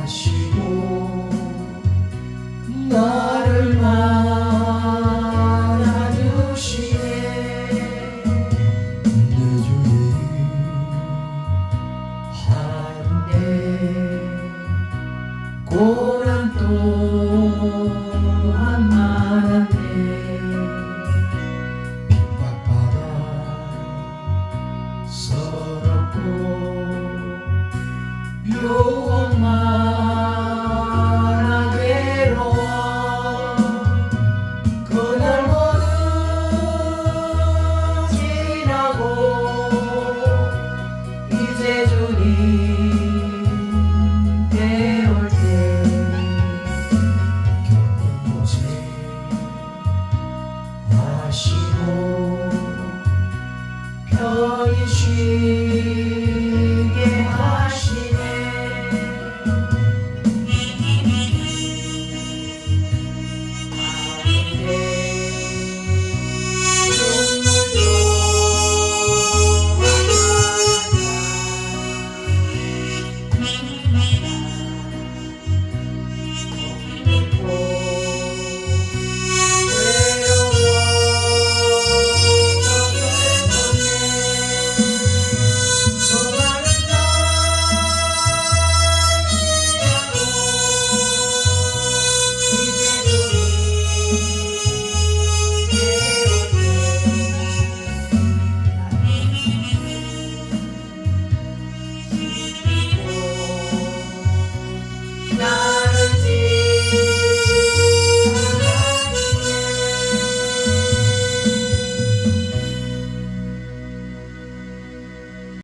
하시고 나를 안아주시네. 내 주의 하루에 고난 또한 하시고 편히 쉬